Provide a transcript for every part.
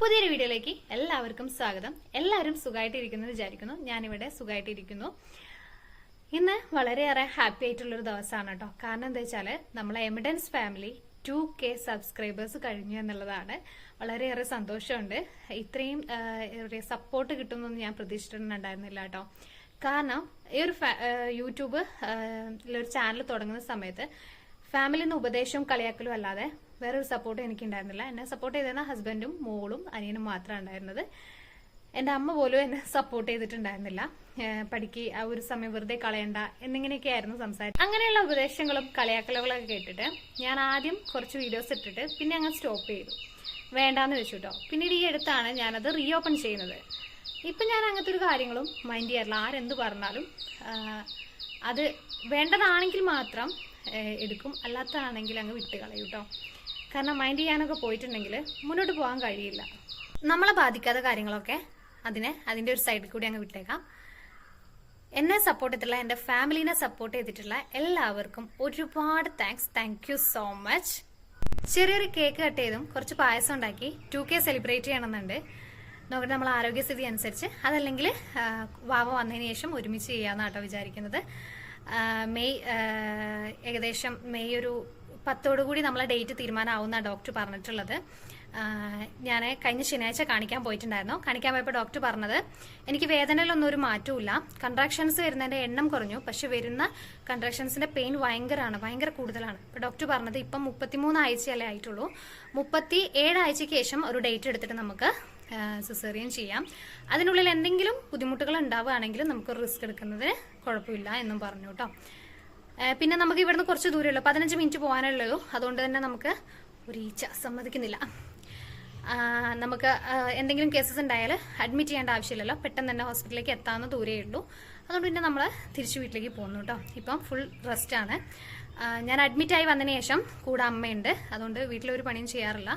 പുതിയൊരു വീഡിയോയിലേക്ക് എല്ലാവർക്കും സ്വാഗതം. എല്ലാവരും സുഖമായിട്ടിരിക്കുന്നു വിചാരിക്കുന്നു. ഞാനിവിടെ സുഖമായിട്ടിരിക്കുന്നു ഇന്ന് വളരെയേറെ ഹാപ്പി ആയിട്ടുള്ളൊരു ദിവസമാണ് കേട്ടോ. കാരണം എന്താ വെച്ചാൽ നമ്മളെ എമിഡൻസ് ഫാമിലി ടു കെ സബ്സ്ക്രൈബേഴ്സ് കഴിഞ്ഞു എന്നുള്ളതാണ്. വളരെയേറെ സന്തോഷമുണ്ട്. ഇത്രയും സപ്പോർട്ട് കിട്ടുമെന്നൊന്നും ഞാൻ പ്രതീക്ഷിച്ചിട്ടുണ്ടായിരുന്നില്ല കേട്ടോ. കാരണം ഈ ഒരു യൂട്യൂബ് ഒരു ചാനൽ തുടങ്ങുന്ന സമയത്ത് ഫാമിലിന്ന് ഉപദേശവും കളിയാക്കലും അല്ലാതെ വേറൊരു സപ്പോർട്ട് എനിക്ക് ഉണ്ടായിരുന്നില്ല എന്നെ സപ്പോർട്ട് ചെയ്തിരുന്ന ഹസ്ബൻഡും മോളും അനിയനും മാത്രമാണ് ഉണ്ടായിരുന്നത്. എന്റെ അമ്മ പോലും എന്നെ സപ്പോർട്ട് ചെയ്തിട്ടുണ്ടായിരുന്നില്ല. പഠിക്ക് ആ ഒരു സമയം വെറുതെ കളയണ്ട എന്നിങ്ങനെയൊക്കെ ആയിരുന്നു സംസാരം അങ്ങനെയുള്ള ഉപദേശങ്ങളും കളിയാക്കലുകളൊക്കെ കേട്ടിട്ട് ഞാൻ ആദ്യം കുറച്ച് വീഡിയോസ് ഇട്ടിട്ട് പിന്നെ അങ്ങ് സ്റ്റോപ്പ് ചെയ്തു. വേണ്ടാന്ന് വെച്ചു കേട്ടോ പിന്നീട് ഈ അടുത്താണ് ഞാനത് റീഓപ്പൺ ചെയ്യുന്നത്. ഇപ്പം ഞാൻ അങ്ങനത്തെ ഒരു കാര്യങ്ങളും മൈൻഡ് ചെയ്യാറില്ല. ആരെന്ത് പറഞ്ഞാലും അത് വേണ്ടതാണെങ്കിൽ മാത്രം എടുക്കും. അല്ലാത്തതാണെങ്കിൽ അങ്ങ് വിട്ട് കളയൂട്ടോ കാരണം മൈൻഡ് ചെയ്യാനൊക്കെ പോയിട്ടുണ്ടെങ്കിൽ മുന്നോട്ട് പോകാൻ കഴിയില്ല. നമ്മളെ ബാധിക്കാത്ത കാര്യങ്ങളൊക്കെ അതിനെ അതിന്റെ ഒരു സൈഡിൽ കൂടി അങ്ങ് വിട്ടേക്കാം. എന്നെ സപ്പോർട്ട് ചെയ്തിട്ടുള്ള എന്റെ ഫാമിലിനെ സപ്പോർട്ട് ചെയ്തിട്ടുള്ള എല്ലാവർക്കും ഒരുപാട് thanks thank you so much ചെറിയൊരു കേക്ക് കട്ട് ചെയ്തും കുറച്ച് പായസം ഉണ്ടാക്കി ടു കെ സെലിബ്രേറ്റ് ചെയ്യണമെന്നുണ്ട്. നോക്കട്ടെ നമ്മൾ ആരോഗ്യസ്ഥിതി അനുസരിച്ച് അതല്ലെങ്കിൽ വാവ വന്നതിന് ശേഷം ഒരുമിച്ച് ചെയ്യാമെന്നാട്ടോ വിചാരിക്കുന്നത്. മെയ് ഏകദേശം മെയ് ഒരു പത്തോടു കൂടി നമ്മളെ ഡേറ്റ് തീരുമാനമാവുന്ന ഡോക്ടർ പറഞ്ഞിട്ടുള്ളത്. ഞാൻ കഴിഞ്ഞ ശനിയാഴ്ച കാണിക്കാൻ പോയിട്ടുണ്ടായിരുന്നു. കാണിക്കാൻ പോയപ്പോൾ ഡോക്ടർ പറഞ്ഞത് എനിക്ക് വേദനയിലൊന്നും ഒരു മാറ്റവും കൺട്രാക്ഷൻസ് വരുന്നതിന്റെ എണ്ണം കുറഞ്ഞു. പക്ഷെ വരുന്ന കൺട്രാക്ഷൻസിന്റെ പെയിൻ ഭയങ്കരമാണ് ഭയങ്കര കൂടുതലാണ്. അപ്പോൾ ഡോക്ടർ പറഞ്ഞത് ഇപ്പം മുപ്പത്തിമൂന്ന് ആഴ്ചയല്ലേ ആയിട്ടുള്ളൂ. മുപ്പത്തി ഏഴ് ആഴ്ചയ്ക്ക് ശേഷം ഒരു ഡേറ്റ് എടുത്തിട്ട് നമുക്ക് സിസേറിയൻ ചെയ്യാം. അതിനുള്ളിൽ എന്തെങ്കിലും ബുദ്ധിമുട്ടുകൾ ഉണ്ടാവുകയാണെങ്കിൽ നമുക്ക് റിസ്ക് എടുക്കുന്നതിന് കുഴപ്പമില്ല എന്നും പറഞ്ഞു കേട്ടോ. പിന്നെ നമുക്ക് ഇവിടുന്ന് കുറച്ച് ദൂരമുള്ളൂ പതിനഞ്ച് മിനിറ്റ് പോകാനുള്ളൂ അതുകൊണ്ട് തന്നെ നമുക്ക് ഒരു ഈച്ച സമ്മതിക്കുന്നില്ല നമുക്ക് എന്തെങ്കിലും കേസസ് ഉണ്ടായാൽ അഡ്മിറ്റ് ചെയ്യേണ്ട ആവശ്യമില്ലല്ലോ. പെട്ടെന്ന് തന്നെ ഹോസ്പിറ്റലിലേക്ക് എത്താവുന്ന ദൂരേ ഉള്ളൂ. അതുകൊണ്ട് പിന്നെ നമ്മൾ തിരിച്ചു വീട്ടിലേക്ക് പോകുന്നു കേട്ടോ. ഇപ്പം ഫുൾ റെസ്റ്റാണ് ഞാൻ അഡ്മിറ്റായി വന്നതിന് ശേഷം കൂടെ അമ്മയുണ്ട്. അതുകൊണ്ട് വീട്ടിലൊരു പണിയും ചെയ്യാറില്ല.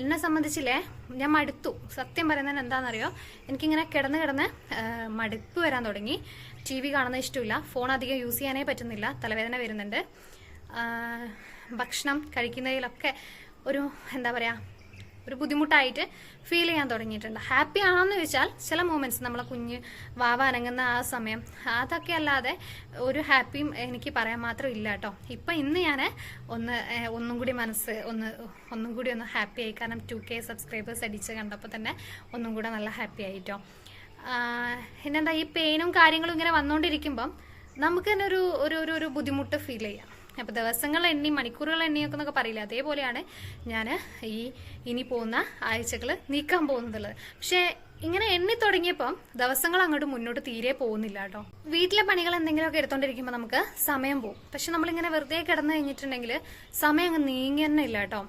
എന്നെ സംബന്ധിച്ചില്ലേ ഞാൻ മടുത്തു. സത്യം പറയുന്നതിന് എന്താണെന്നറിയോ? എനിക്കിങ്ങനെ കിടന്ന് കിടന്ന് മടുപ്പ് വരാൻ തുടങ്ങി. ടി വി കാണുന്ന ഇഷ്ടമില്ല. ഫോൺ അധികം യൂസ് ചെയ്യാനേ പറ്റുന്നില്ല. തലവേദന വരുന്നുണ്ട്. ഭക്ഷണം കഴിക്കുന്നതിലൊക്കെ ഒരു എന്താ പറയുക ഒരു ബുദ്ധിമുട്ടായിട്ട് ഫീൽ ചെയ്യാൻ തുടങ്ങിയിട്ടുണ്ട്. ഹാപ്പി ആണെന്ന് വെച്ചാൽ ചില മൂമെന്റ്സ് നമ്മളെ കുഞ്ഞ് വാവ അനങ്ങുന്ന ആ സമയം അതൊക്കെ അല്ലാതെ ഒരു ഹാപ്പിയും എനിക്ക് പറയാൻ മാത്രം ഇല്ല കേട്ടോ. ഇപ്പം ഇന്ന് ഞാൻ ഒന്ന് ഒന്നും കൂടി മനസ്സ് ഒന്ന് ഒന്നും കൂടി ഒന്ന് ഹാപ്പി ആയി. കാരണം ടു കെ സബ്സ്ക്രൈബേഴ്സ് അടിച്ച് കണ്ടപ്പോൾ തന്നെ ഒന്നും കൂടെ നല്ല ഹാപ്പി ആയിട്ടോ. പിന്നെന്താ ഈ പെയിനും കാര്യങ്ങളും ഇങ്ങനെ വന്നുകൊണ്ടിരിക്കുമ്പം നമുക്ക് തന്നെ ഒരു ഒരു ഒരു ഒരു ബുദ്ധിമുട്ട് ഫീൽ ചെയ്യാം. അപ്പോൾ ദിവസങ്ങൾ എണ്ണി മണിക്കൂറുകൾ എണ്ണിയൊക്കെ എന്നൊക്കെ പറയില്ല? അതേപോലെയാണ് ഞാൻ ഈ ഇനി പോകുന്ന ആഴ്ചകൾ നീക്കാൻ പോകുന്നതുള്ളത് പക്ഷേ ഇങ്ങനെ എണ്ണി തുടങ്ങിയപ്പം ദിവസങ്ങൾ അങ്ങോട്ട് മുന്നോട്ട് തീരെ പോകുന്നില്ല കേട്ടോ. വീട്ടിലെ പണികൾ എന്തെങ്കിലുമൊക്കെ എടുത്തോണ്ടിരിക്കുമ്പോൾ നമുക്ക് സമയം പോകും. പക്ഷെ നമ്മളിങ്ങനെ വെറുതെ കിടന്നു കഴിഞ്ഞിട്ടുണ്ടെങ്കിൽ സമയം അങ്ങ് നീങ്ങി തന്നെ ഇല്ല കേട്ടോ.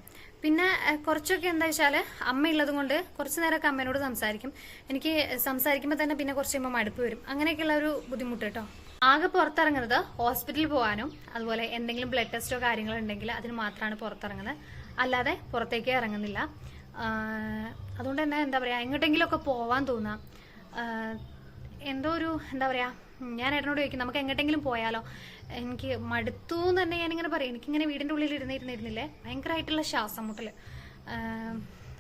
പിന്നെ കുറച്ചൊക്കെ എന്താ വെച്ചാൽ അമ്മ ഉള്ളത് കൊണ്ട് കുറച്ച് നേരമൊക്കെ അമ്മേനോട് സംസാരിക്കും. എനിക്ക് സംസാരിക്കുമ്പോൾ തന്നെ പിന്നെ കുറച്ച് കഴിയുമ്പോൾ മടുപ്പ് വരും. അങ്ങനെയൊക്കെയുള്ള ഒരു ബുദ്ധിമുട്ട് കേട്ടോ. ആകെ പുറത്തിറങ്ങുന്നത് ഹോസ്പിറ്റലിൽ പോകാനും അതുപോലെ എന്തെങ്കിലും ബ്ലഡ് ടെസ്റ്റോ കാര്യങ്ങളോ ഉണ്ടെങ്കിൽ അതിന് മാത്രമാണ് പുറത്തിറങ്ങുന്നത്. അല്ലാതെ പുറത്തേക്കേ ഇറങ്ങുന്നില്ല. അതുകൊണ്ട് തന്നെ എന്താ പറയുക എങ്ങോട്ടെങ്കിലുമൊക്കെ പോവാൻ തോന്നാം. എന്തോ ഒരു എന്താ പറയുക ഞാൻ ഏട്ടനോട് ചോദിക്കും നമുക്ക് എങ്ങോട്ടെങ്കിലും പോയാലോ? എനിക്ക് മടുത്തു എന്ന് തന്നെ ഞാനിങ്ങനെ പറയും. എനിക്കിങ്ങനെ വീടിന്റെ ഉള്ളിൽ ഇരുന്നിരുന്നിരുന്നില്ലേ? ഭയങ്കരമായിട്ടുള്ള ശ്വാസം മുട്ടൽ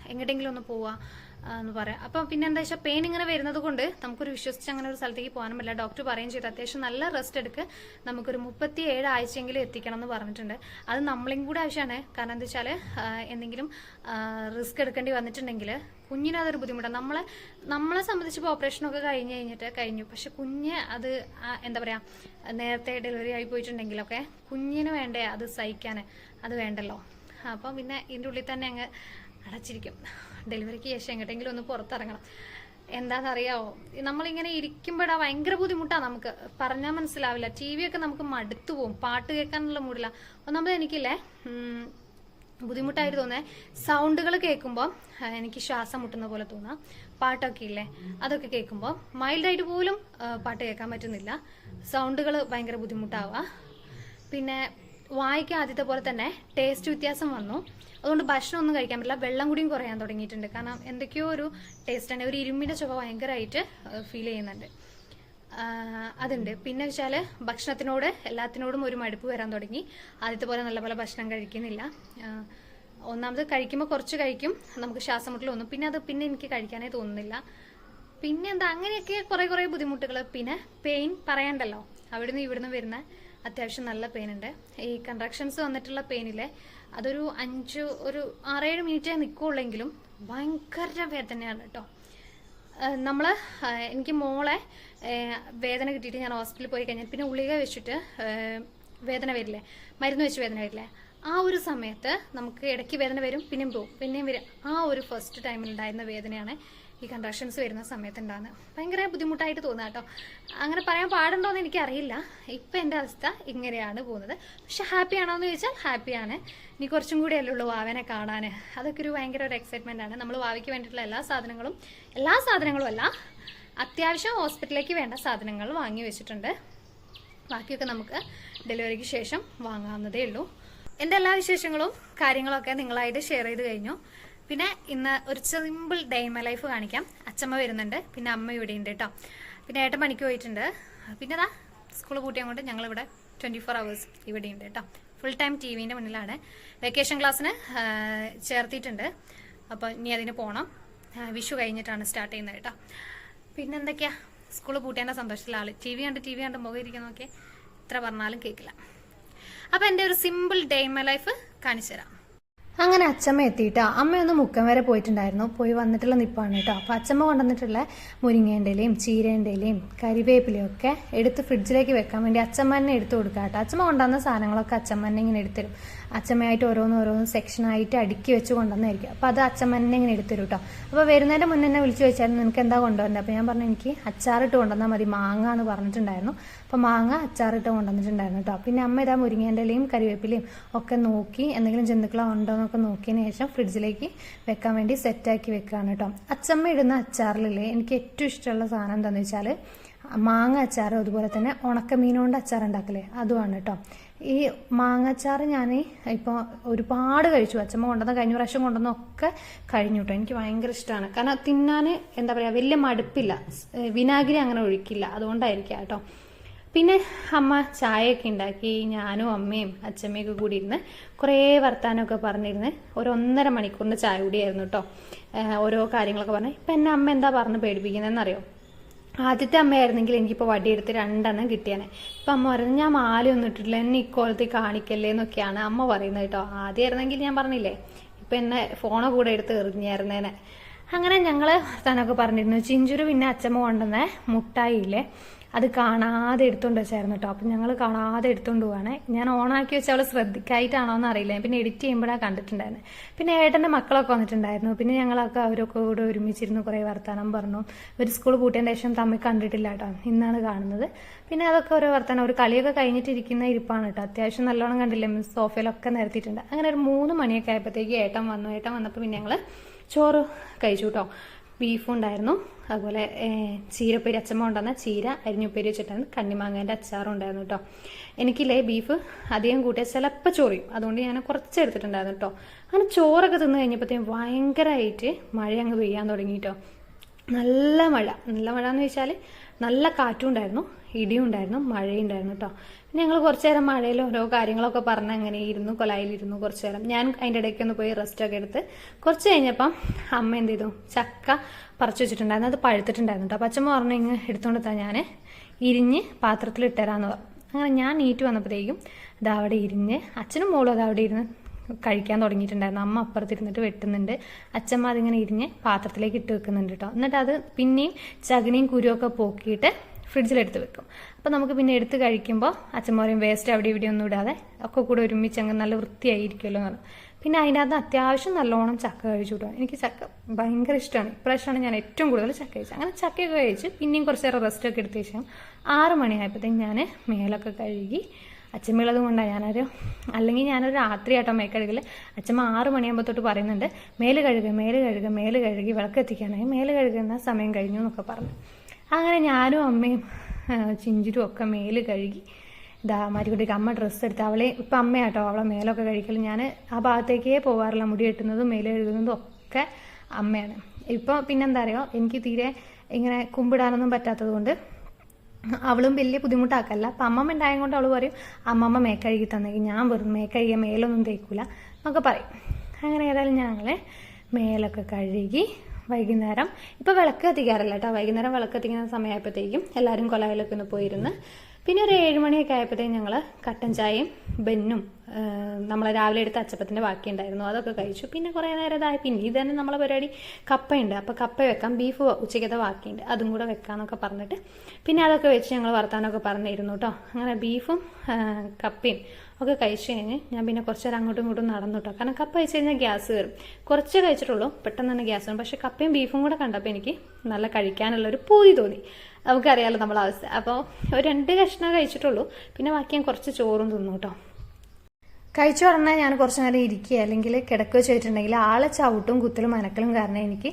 എങ്ങോട്ടെങ്കിലും ഒന്ന് പോവാ. ആ, എന്ന് പറയാം. അപ്പം പിന്നെ എന്താ വെച്ചാൽ പെയിൻ ഇങ്ങനെ വരുന്നത് കൊണ്ട് നമുക്കൊരു വിശ്വസിച്ച് അങ്ങനെ ഒരു സ്ഥലത്തേക്ക് പോകാനും പറ്റില്ല. ഡോക്ടർ പറയുകയും ചെയ്തു. അത്യാവശ്യം നല്ല റെസ്റ്റ് എടുക്ക്. നമുക്കൊരു മുപ്പത്തി ഏഴ് ആഴ്ചയെങ്കിലും എത്തിക്കണം എന്ന് പറഞ്ഞിട്ടുണ്ട്. അത് നമ്മളെയും കൂടെ ആവശ്യമാണ്. കാരണം എന്താ വെച്ചാൽ എന്തെങ്കിലും റിസ്ക് എടുക്കേണ്ടി വന്നിട്ടുണ്ടെങ്കിൽ കുഞ്ഞിന് അതൊരു ബുദ്ധിമുട്ടാണ്. നമ്മളെ നമ്മളെ സംബന്ധിച്ച് ഇപ്പോൾ ഓപ്പറേഷനൊക്കെ കഴിഞ്ഞ് കഴിഞ്ഞിട്ട് കഴിഞ്ഞു. പക്ഷെ കുഞ്ഞ് അത് എന്താ പറയുക നേരത്തെ ഡെലിവറി ആയി പോയിട്ടുണ്ടെങ്കിലൊക്കെ കുഞ്ഞിന് വേണ്ടേ അത് സഹിക്കാൻ അത് വേണ്ടല്ലോ. അപ്പം പിന്നെ ഇതിന്റെ ഉള്ളിൽ തന്നെ അങ്ങ് അടച്ചിരിക്കും. ഡെലിവറിക്ക് ശേഷം എങ്ങോട്ടെങ്കിലും ഒന്ന് പുറത്തിറങ്ങണം. എന്താണെന്നറിയാവോ? നമ്മളിങ്ങനെ ഇരിക്കുമ്പോഴാ ഭയങ്കര ബുദ്ധിമുട്ടാ നമുക്ക്. പറഞ്ഞാൽ മനസ്സിലാവില്ല. ടി വി ഒക്കെ നമുക്ക് മടുത്തു പോകും പാട്ട് കേൾക്കാനുള്ള മൂടില്ല ഒന്നാമത് എനിക്കില്ലേ ബുദ്ധിമുട്ടായിട്ട് തോന്നേ. സൗണ്ടുകൾ കേൾക്കുമ്പോൾ എനിക്ക് ശ്വാസം മുട്ടുന്ന പോലെ തോന്നാം. പാട്ടൊക്കെ ഇല്ലേ? അതൊക്കെ കേൾക്കുമ്പോൾ മൈൽഡായിട്ട് പോലും പാട്ട് കേൾക്കാൻ പറ്റുന്നില്ല. സൗണ്ടുകൾ ഭയങ്കര ബുദ്ധിമുട്ടാവുക പിന്നെ വായിക്കാൻ ആദ്യത്തെ പോലെ തന്നെ ടേസ്റ്റ് വ്യത്യാസം വന്നു. അതുകൊണ്ട് ഭക്ഷണം ഒന്നും കഴിക്കാൻ പറ്റില്ല. വെള്ളം കൂടിയും കുറയാൻ തുടങ്ങിയിട്ടുണ്ട്. കാരണം എന്തൊക്കെയോ ഒരു ടേസ്റ്റ് ആണ് ഒരു ഇരുമ്പിന്റെ ചുവ ഭയങ്കരമായിട്ട് ഫീൽ ചെയ്യുന്നുണ്ട്. അതുണ്ട്. പിന്നെ വെച്ചാൽ ഭക്ഷണത്തിനോട് എല്ലാത്തിനോടും ഒരു മടുപ്പ് വരാൻ തുടങ്ങി. ആദ്യത്തെ പോലെ നല്ല പോലെ ഭക്ഷണം കഴിക്കുന്നില്ല. ഒന്നാമത് കഴിക്കുമ്പോൾ കുറച്ച് കഴിക്കും. നമുക്ക് ശ്വാസം മുട്ടൽ തോന്നും. പിന്നെ അത് പിന്നെ എനിക്ക് കഴിക്കാനേ തോന്നുന്നില്ല. പിന്നെ എന്താ അങ്ങനെയൊക്കെ കുറെ കുറെ ബുദ്ധിമുട്ടുകൾ പിന്നെ പെയിൻ പറയണ്ടല്ലോ. അവിടുന്ന് ഇവിടുന്ന് വരുന്ന അത്യാവശ്യം നല്ല പെയിൻ ഉണ്ട്. ഈ കൺട്രാക്ഷൻസ് വന്നിട്ടുള്ള പെയിനിലെ അതൊരു അഞ്ച് ഒരു ആറേഴ് മിനിറ്റേ നിൽക്കുള്ളെങ്കിലും ഭയങ്കര വേദനയാണ് കേട്ടോ നമ്മൾ എനിക്ക് മോളെ വേദന കിട്ടിയിട്ട് ഞാൻ ഹോസ്പിറ്റലിൽ പോയി കഴിഞ്ഞാൽ പിന്നെ ഉള്ളിക വെച്ചിട്ട് വേദന വരില്ലേ? മരുന്ന് വെച്ച് വേദന വരില്ലേ? ആ ഒരു സമയത്ത് നമുക്ക് ഇടയ്ക്ക് വേദന വരും പിന്നെയും പോവും പിന്നെയും വരും. ആ ഒരു ഫസ്റ്റ് ടൈമിൽ ഉണ്ടായിരുന്ന വേദനയാണ് ഈ കൺട്രാക്ഷൻസ് വരുന്ന സമയത്ത് ഉണ്ടാകുന്നത് ഭയങ്കര ബുദ്ധിമുട്ടായിട്ട് തോന്നുക കേട്ടോ അങ്ങനെ പറയാൻ പാടുണ്ടോയെന്ന് എനിക്കറിയില്ല. ഇപ്പം എന്റെ അവസ്ഥ ഇങ്ങനെയാണ് പോകുന്നത്. പക്ഷെ ഹാപ്പി ആണോ എന്ന് ചോദിച്ചാൽ ഹാപ്പിയാണ് ഇനി കുറച്ചും കൂടി അല്ലേ ഉള്ളൂ വാവനെ കാണാൻ അതൊക്കെ ഒരു ഭയങ്കര ഒരു എക്സൈറ്റ്മെന്റ് ആണ്. നമ്മൾ വാവയ്ക്ക് വേണ്ടിയിട്ടുള്ള എല്ലാ സാധനങ്ങളും എല്ലാ സാധനങ്ങളും അല്ല അത്യാവശ്യം ഹോസ്പിറ്റലിലേക്ക് വേണ്ട സാധനങ്ങൾ വാങ്ങി വെച്ചിട്ടുണ്ട്. ബാക്കിയൊക്കെ നമുക്ക് ഡെലിവറിക്ക് ശേഷം വാങ്ങാവുന്നതേ ഉള്ളൂ. എന്റെ എല്ലാ വിശേഷങ്ങളും കാര്യങ്ങളൊക്കെ നിങ്ങളായിട്ട് ഷെയർ ചെയ്ത് കഴിഞ്ഞു. പിന്നെ ഇന്ന് ഒരു സിമ്പിൾ ഡേ മൈ ലൈഫ് കാണിക്കാം. അച്ഛമ്മ വരുന്നുണ്ട് പിന്നെ അമ്മ ഇവിടെ ഉണ്ട് കേട്ടോ പിന്നെ ഏട്ടൻ പണിക്ക് പോയിട്ടുണ്ട്. പിന്നെ അതാ സ്കൂൾ കൂട്ടിയ കൊണ്ട് ഞങ്ങളിവിടെ ട്വന്റി ഫോർ അവേഴ്സ് ഇവിടെ ഉണ്ട് കേട്ടോ ഫുൾ ടൈം ടി വിന്റെ മുന്നിലാണ്. വെക്കേഷൻ ക്ലാസ്സിന് ചേർത്തിയിട്ടുണ്ട്. അപ്പോൾ ഇനി അതിന് പോകണം വിഷു കഴിഞ്ഞിട്ടാണ് സ്റ്റാർട്ട് ചെയ്യുന്നത് കേട്ടോ പിന്നെ എന്തൊക്കെയാ? സ്കൂൾ പൂട്ടേണ്ട സന്തോഷത്തിലുള്ള ആൾ. ടി വി കണ്ട് ടി വി കണ്ട് മുഖം ഇരിക്കുന്നൊക്കെ എത്ര പറഞ്ഞാലും കേൾക്കില്ല അപ്പൊ എന്റെ ഒരു സിമ്പിൾ ഡേ മൈ ലൈഫ് കാണിച്ചു തരാം. അങ്ങനെ അച്ചമ്മ എത്തിയിട്ടോ. അമ്മയൊന്ന് മുക്കം വരെ പോയിട്ടുണ്ടായിരുന്നു. പോയി വന്നിട്ടുള്ള നിപ്പാണ് കേട്ടോ. അപ്പോൾ അച്ചമ്മ കൊണ്ടുവന്നിട്ടുള്ള മുരിങ്ങേന്റെലയും ചീരേന്റെലയും കരിവേപ്പിലയും ഒക്കെ എടുത്ത് ഫ്രിഡ്ജിലേക്ക് വെക്കാൻ വേണ്ടി അച്ചമ്മ തന്നെ എടുത്തു കൊടുക്കുക കേട്ടോ. അച്ചമ്മ കൊണ്ടുവന്ന സാധനങ്ങളൊക്കെ അച്ചമ്മ തന്നെ ഇങ്ങനെ എടുത്തരും അച്ചമ്മയായിട്ട് ഓരോന്ന് ഓരോന്ന് സെക്ഷനായിട്ട് അടുക്കി വെച്ച് കൊണ്ടുവന്നായിരിക്കും അപ്പോൾ അത് അച്ചമ്മ തന്നെ ഇങ്ങനെ എടുത്തരും കേട്ടോ. അപ്പോൾ വരുന്നതിന്റെ മുന്നേ എന്നെ വിളിച്ചു ചോദിച്ചായിരുന്നു നിനക്ക് എന്താ കൊണ്ടുവരേണ്ടത് അപ്പോൾ ഞാൻ പറഞ്ഞു എനിക്ക് അച്ചാറിട്ട് കൊണ്ടുവന്നാൽ മതി. മാങ്ങ എന്ന് പറഞ്ഞിട്ടുണ്ടായിരുന്നു. അപ്പോൾ മാങ്ങ അച്ചാറിട്ട് കൊണ്ടുവന്നിട്ടുണ്ടായിരുന്നു കേട്ടോ. പിന്നെ അമ്മ ഇതാ മുരിങ്ങേന്റെ ഇലയും കരിവേപ്പിലയും ഒക്കെ നോക്കി എന്തെങ്കിലും ജന്തുക്കളോ ഉണ്ടോ എന്നൊക്കെ നോക്കിയതിന് ശേഷം ഫ്രിഡ്ജിലേക്ക് വെക്കാൻ വേണ്ടി സെറ്റാക്കി വെക്കുകയാണ് കേട്ടോ. അച്ചമ്മ ഇടുന്ന അച്ചാറിലല്ലേ എനിക്ക് ഏറ്റവും ഇഷ്ടമുള്ള സാധനം എന്താണെന്ന് വെച്ചാൽ മാങ്ങ അച്ചാർ അതുപോലെ തന്നെ ഉണക്കമീൻ കൊണ്ട് അച്ചാർ ഉണ്ടാക്കലേ അതുമാണ് കേട്ടോ. ഈ മാങ്ങ അച്ചാർ ഞാൻ ഇപ്പോൾ ഒരുപാട് കഴിച്ചു. അച്ചമ്മ കൊണ്ടുവന്ന കഴിഞ്ഞ പ്രാവശ്യം കൊണ്ടുവന്നൊക്കെ കഴിഞ്ഞു കേട്ടോ. എനിക്ക് ഭയങ്കര ഇഷ്ടമാണ്. കാരണം തിന്നാൻ എന്താ പറയുക വലിയ മടുപ്പില്ല. വിനാഗിരി അങ്ങനെ ഒഴിക്കില്ല. അതുകൊണ്ടായിരിക്കാം കേട്ടോ. പിന്നെ അമ്മ ചായയൊക്കെ ഉണ്ടാക്കി ഞാനും അമ്മയും അച്ഛമ്മയൊക്കെ കൂടി ഇരുന്ന് കുറേ വർത്താനമൊക്കെ പറഞ്ഞിരുന്ന്. ഒരു ഒന്നര മണിക്കൂറിന്റെ ചായ കൂടിയായിരുന്നു കേട്ടോ ഓരോ കാര്യങ്ങളൊക്കെ പറഞ്ഞ്. ഇപ്പം എന്നെ അമ്മ എന്താ പറഞ്ഞ് പേടിപ്പിക്കുന്നതെന്നറിയോ? ആദ്യത്തെ അമ്മയായിരുന്നെങ്കിൽ എനിക്കിപ്പോൾ വടിയെടുത്ത് രണ്ടെണ്ണം കിട്ടിയാണ് ഇപ്പം അമ്മ പറയുന്നത് ഞാൻ മാലയൊന്നും ഇട്ടിട്ടില്ല. എന്നെ ഇക്കോളത്തിൽ കാണിക്കല്ലേ എന്നൊക്കെയാണ് അമ്മ പറയുന്നത് കേട്ടോ ആദ്യമായിരുന്നെങ്കിൽ ഞാൻ പറഞ്ഞില്ലേ? ഇപ്പം എന്നെ ഫോണ് കൂടെ എടുത്ത് എറിഞ്ഞായിരുന്നേനെ അങ്ങനെ ഞങ്ങൾ വർത്താനമൊക്കെ പറഞ്ഞിരുന്നു. ചിഞ്ചുരു പിന്നെ അച്ഛമ്മ കൊണ്ടുവന്ന മുട്ടായില്ലേ അത് കാണാതെ എടുത്തുകൊണ്ട് വെച്ചായിരുന്നു കേട്ടോ അപ്പം ഞങ്ങൾ കാണാതെ എടുത്തുകൊണ്ട് പോവാണേ. ഞാൻ ഓണാക്കി വെച്ച് അവൾ ശ്രദ്ധിക്കായിട്ടാണോ എന്ന് അറിയില്ല. പിന്നെ എഡിറ്റ് ചെയ്യുമ്പോഴാണ് കണ്ടിട്ടുണ്ടായിരുന്നു. പിന്നെ ഏട്ടന്റെ മക്കളൊക്കെ വന്നിട്ടുണ്ടായിരുന്നു. പിന്നെ ഞങ്ങളൊക്കെ അവരൊക്കെ കൂടെ ഒരുമിച്ചിരുന്നു കുറേ വർത്തമാനം പറഞ്ഞു. ഒരു സ്കൂൾ പൂട്ടിയതിന്റെ ശേഷം തമ്മിൽ കണ്ടിട്ടില്ല കേട്ടോ ഇന്നാണ് കാണുന്നത്. പിന്നെ അതൊക്കെ ഓരോ വർത്തമാനം ഒരു കളിയൊക്കെ കഴിഞ്ഞിട്ടിരിക്കുന്ന ഇരിപ്പാണ് കേട്ടോ അത്യാവശ്യം നല്ലോണം കണ്ടില്ലേ സോഫയിലൊക്കെ നിരത്തിയിട്ടുണ്ട്. അങ്ങനെ ഒരു മൂന്ന് മണിയൊക്കെ ആയപ്പോഴത്തേക്ക് ഏട്ടൻ വന്നു. ഏട്ടൻ വന്നപ്പോൾ പിന്നെ ഞങ്ങൾ ചോറ് കഴിച്ചു കേട്ടോ ബീഫ് ഉണ്ടായിരുന്നു. അതുപോലെ ചീരപ്പേരി അച്ചമ്മ കൊണ്ടുവന്ന ചീര അരിഞ്ഞുപ്പേരി വെച്ചിട്ടാണ് കണ്ണിമാങ്ങേന്റെ അച്ചാറുണ്ടായിരുന്നു കേട്ടോ എനിക്കില്ലേ ബീഫ് അധികം കൂട്ടിയ ചിലപ്പോൾ ചോറിയും. അതുകൊണ്ട് ഞാൻ കുറച്ച് എടുത്തിട്ടുണ്ടായിരുന്നു കേട്ടോ അങ്ങനെ ചോറൊക്കെ തിന്ന് കഴിഞ്ഞപ്പോഴത്തേക്കും ഭയങ്കരമായിട്ട് മഴ അങ്ങ് പെയ്യാൻ തുടങ്ങി കേട്ടോ നല്ല മഴ. നല്ല മഴ എന്ന് വെച്ചാൽ നല്ല കാറ്റും ഉണ്ടായിരുന്നു ഇടിയും ഉണ്ടായിരുന്നു മഴയും ഉണ്ടായിരുന്നു കേട്ടോ പിന്നെ ഞങ്ങൾ കുറച്ച് നേരം മഴയിൽ ഓരോ കാര്യങ്ങളൊക്കെ പറഞ്ഞ് അങ്ങനെ ഇരുന്നു കൊലായിലിരുന്നു കുറച്ച് നേരം. ഞാൻ അതിന്റെ ഇടയ്ക്ക് ഒന്ന് പോയി റെസ്റ്റ് ഒക്കെ എടുത്ത് കുറച്ച് കഴിഞ്ഞപ്പം അമ്മ എന്ത് ചെയ്തു? ചക്ക പറിച്ചു വെച്ചിട്ടുണ്ടായിരുന്നു അത് പഴുത്തിട്ടുണ്ടായിരുന്നു കേട്ടോ അപ്പം അച്ഛൻ പറഞ്ഞു ഇങ്ങ് എടുത്തുകൊണ്ട് തന്നെ ഞാൻ ഇരിഞ്ഞ് പാത്രത്തിൽ ഇട്ടരാന്ന് പറഞ്ഞു. അങ്ങനെ ഞാൻ നീറ്റ് വന്നപ്പോഴത്തേക്കും അതവിടെ ഇരിഞ്ഞ് അച്ഛനും മോളും അതവിടെ ഇരുന്ന് കഴിക്കാൻ തുടങ്ങിയിട്ടുണ്ടായിരുന്നു. അമ്മ അപ്പുറത്തിരുന്നിട്ട് വെട്ടുന്നുണ്ട്. അച്ഛമ്മ അതിങ്ങനെ ഇരിഞ്ഞ് പാത്രത്തിലേക്ക് ഇട്ട് വെക്കുന്നുണ്ട് കേട്ടോ എന്നിട്ട് അത് പിന്നെയും ചകിണിയും കുരുവൊക്കെ പോക്കിയിട്ട് ഫ്രിഡ്ജിലെടുത്ത് വെക്കും. അപ്പോൾ നമുക്ക് പിന്നെ എടുത്ത് കഴിക്കുമ്പോൾ അച്ഛന്മാരെയും വേസ്റ്റ് അവിടെ ഇവിടെ ഒന്നും ഇടാതെ ഒക്കെ കൂടെ ഒരുമിച്ച് അങ്ങ് നല്ല വൃത്തിയായിരിക്കുമല്ലോ എന്ന് പിന്നെ അതിന്റെ അകത്ത് അത്യാവശ്യം നല്ലോണം ചക്ക കഴിച്ചു വിടുക എനിക്ക് ചക്ക ഭയങ്കര ഇഷ്ടമാണ്. ഇപ്രാവശ്യമാണ് ഞാൻ ഏറ്റവും കൂടുതൽ ചക്ക കഴിച്ചത്. അങ്ങനെ ചക്കയൊക്കെ കഴിച്ച് പിന്നെയും കുറച്ച് നേരം റെസ്റ്റ് ഒക്കെ എടുത്ത ശേഷം ആറ് മണിയായപ്പോഴത്തേക്കും ഞാൻ മേലൊക്കെ കഴുകി അച്ഛമ്മയുള്ളത് കൊണ്ടാണ് ഞാനൊരു അല്ലെങ്കിൽ ഞാനൊരു രാത്രി ആട്ടോ മേക്കഴുകൽ അച്ഛമ്മ ആറ് മണിയാകുമ്പോൾ തൊട്ട് പറയുന്നുണ്ട് മേൽ കഴുകുക മേൽ കഴുകുക മേൽ കഴുകി വിളക്ക് എത്തിക്കാനായി മേൽ കഴുകുന്ന സമയം കഴിഞ്ഞു എന്നൊക്കെ പറഞ്ഞു. അങ്ങനെ ഞാനും അമ്മയും ചിഞ്ചിരും ഒക്കെ മേൽ കഴുകി ഇതാ മരിക്കുട്ടിക്ക് അമ്മ ഡ്രസ്സ് എടുത്ത് അവളെ ഇപ്പം അമ്മയാട്ടോ അവളെ മേലൊക്കെ കഴിക്കൽ ഞാൻ ആ ഭാഗത്തേക്കേ പോകാറില്ല മുടി കെട്ടുന്നതും മേൽ കഴുകുന്നതും ഒക്കെ അമ്മയാണ്. ഇപ്പോൾ പിന്നെന്താ അറിയോ? എനിക്ക് തീരെ ഇങ്ങനെ കുമ്പിടാനൊന്നും പറ്റാത്തത് കൊണ്ട് അവളും വലിയ ബുദ്ധിമുട്ടാക്കല്ല. അപ്പം അമ്മമ്മ ഉണ്ടായത് കൊണ്ട് അവൾ പറയും അമ്മമ്മ മേക്കഴുകി തന്നേക്ക്. ഞാൻ വെറും മേക്കഴുകിയ മേലൊന്നും തേക്കൂല എന്നൊക്കെ പറയും. അങ്ങനെ ഏതായാലും ഞങ്ങൾ മേലൊക്കെ കഴുകി വൈകുന്നേരം. ഇപ്പോൾ വിളക്ക് കത്തിക്കാറില്ല കേട്ടോ. വൈകുന്നേരം വിളക്ക് കത്തിക്കുന്ന സമയമായപ്പോഴത്തേക്കും എല്ലാവരും കൊലായിലൊക്കെ ഒന്ന് പോയിരുന്ന്. പിന്നെ ഒരു ഏഴ് മണിയൊക്കെ ആയപ്പോഴത്തേക്കും ഞങ്ങൾ കട്ടൻ ചായയും ബെന്നും നമ്മൾ രാവിലെ എടുത്ത അച്ചപ്പത്തിന്റെ ബാക്കി ഉണ്ടായിരുന്നു അതൊക്കെ കഴിച്ചു. പിന്നെ കുറേ നേരം ഇതായി. പിന്നെ ഇത് തന്നെ നമ്മളെ പരിപാടി കപ്പയുണ്ട്. അപ്പോൾ കപ്പ വെക്കാം ബീഫ് ഉച്ചയ്ക്കത്തെ ബാക്കിയുണ്ട്. അതും കൂടെ വെക്കാന്നൊക്കെ പറഞ്ഞിട്ട്. പിന്നെ അതൊക്കെ വെച്ച് ഞങ്ങൾ വർത്താനൊക്കെ പറഞ്ഞിരുന്നു കേട്ടോ. അങ്ങനെ ബീഫും കപ്പയും ഒക്കെ കഴിച്ചു കഴിഞ്ഞ് ഞാൻ പിന്നെ കുറച്ച് നേരം അങ്ങോട്ടും ഇങ്ങോട്ടും നടന്നു കേട്ടോ കാരണം കപ്പ കഴിച്ച് കഴിഞ്ഞാൽ ഗ്യാസ് കയറും കുറച്ച് കഴിച്ചിട്ടുള്ളൂ പെട്ടെന്ന് തന്നെ ഗ്യാസ് വരും. പക്ഷേ കപ്പയും ബീഫും കൂടെ കണ്ടപ്പോൾ എനിക്ക് നല്ല കഴിക്കാനുള്ള ഒരു പൂതി തോന്നി. നമുക്കറിയാലോ നമ്മളെ അവസ്ഥ. അപ്പോൾ ഒരു രണ്ട് കഷ്ണം കഴിച്ചിട്ടുള്ളൂ. പിന്നെ ബാക്കി ഞാൻ കുറച്ച് ചോറും തിന്നു കേട്ടോ കഴിച്ചു പറഞ്ഞാൽ ഞാൻ കുറച്ചു നേരം ഇരിക്കുക. അല്ലെങ്കിൽ കിടക്കുകയോ ചെയ്തിട്ടുണ്ടെങ്കിൽ ആളെ ചവിട്ടും കുത്തലും മനക്കലും കാരണം എനിക്ക്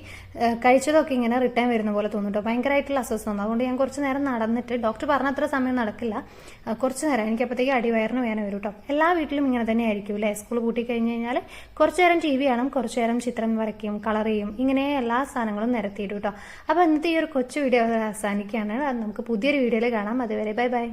കഴിച്ചതൊക്കെ ഇങ്ങനെ റിട്ടേൺ വരുന്ന പോലെ തോന്നുന്നു ഭയങ്കരമായിട്ടുള്ള അസ്വസ്ഥത അതുകൊണ്ട് ഞാൻ കുറച്ച് നേരം നടന്നിട്ട് ഡോക്ടർ പറഞ്ഞ അത്ര സമയം നടക്കില്ല. കുറച്ചു നേരം. എനിക്ക് അപ്പോഴത്തേക്ക് അടിവയറിന് വേദന വരും കേട്ടോ എല്ലാ വീട്ടിലും ഇങ്ങനെ തന്നെ ആയിരിക്കും അല്ലേ സ്കൂൾ കൂട്ടി കഴിഞ്ഞ് കഴിഞ്ഞാൽ കുറച്ച് നേരം ടി വി കാണും കുറച്ച് നേരം ചിത്രം വരയ്ക്കും കളർ ചെയ്യും. ഇങ്ങനെ എല്ലാ സാധനങ്ങളും നിരത്തിയിടും കേട്ടോ അപ്പോൾ ഇന്നത്തെ ഈ ഒരു കൊച്ചു വീഡിയോ അവസാനിക്കുകയാണ്. നമുക്ക് പുതിയൊരു വീഡിയോയിൽ കാണാം. അതുവരെ ബൈ ബൈ.